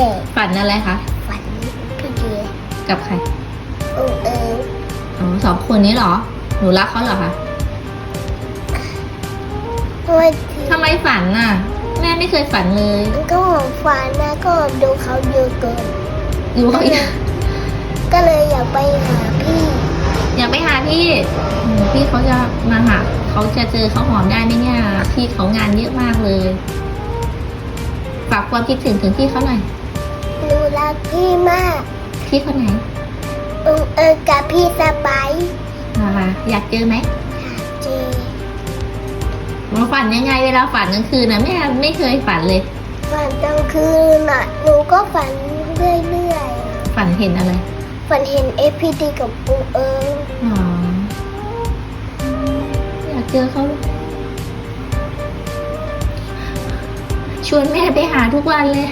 แต่ฝันอะไรคะฝันพี่เดียกับใครอุงเอิงอ๋อสองคนนี้เหรอ หนูรักเขาเหรอคะวันที่ทำไมฝันน่ะ แม่ไม่เคยฝันเลยก็ฝันนะก็ดูเขาเยอะเกินอยู่เขาอยากก็เลยอยากไปหาพี่อยากไปหาพี่อืมพี่เขาจะมาหาเขาจะเจอเขาหอมได้ไหมเนี่ยพี่เขางานเยอะมากเลยฝากความคิดถึงถึงพี่เขาหน่อย หนูรักพี่มาก พี่คนไหนอุงเอิงกับพี่สบายนะคะอยากเจอไหมเจมาฝันยังไงเวลาฝันกลางคืนนะแม่ไม่เคยฝันเลย ฝันกลางคืนน่ะหนูก็ฝันเรื่อยๆอะฝันเห็นอะไรฝันเห็นเอพีดีกับอุงเอิงอ๋ออยากเจอเขาชวนแม่ไปหาทุกวันเลย